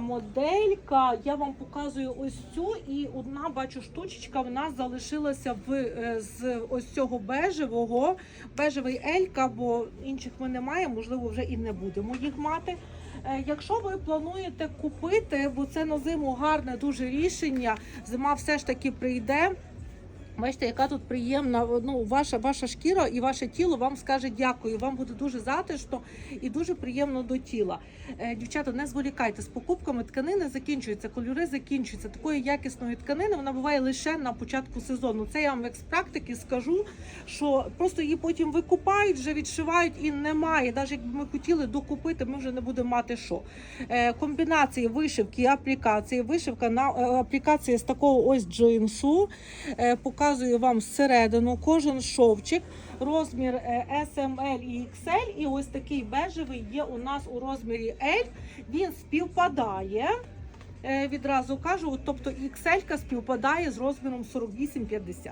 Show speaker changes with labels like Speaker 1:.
Speaker 1: Моделька, я вам показую ось цю, і одна бачу штучечка в нас залишилася в е, з ось цього бежевого, бежевий елька, бо інших ми не маємо, можливо, вже і не будемо їх мати. Е, Якщо ви плануєте купити, бо це на зиму гарне дуже рішення, зима все ж таки прийде. Бачите, яка тут приємна ну, ваша, ваша шкіра і ваше тіло вам скаже дякую. Вам буде дуже затишно і дуже приємно до тіла. Е, дівчата, не зволікайте з покупками. Тканини закінчуються, кольори закінчуються. Такої якісної тканини вона буває лише на початку сезону. Це я вам як з практики скажу, що просто її потім викупають, вже відшивають і немає. Навіть якби ми хотіли докупити, ми вже не будемо мати що. Е, комбінації вишивки і аплікації. Вишивка на е, аплікації з такого ось джинсу. Е, Показую вам зсередину кожен шовчик, розмір е, S, M, L і XL. І ось такий бежевий є у нас у розмірі L. Він співпадає. е, Відразу кажу, тобто XL співпадає з розміром 48-50.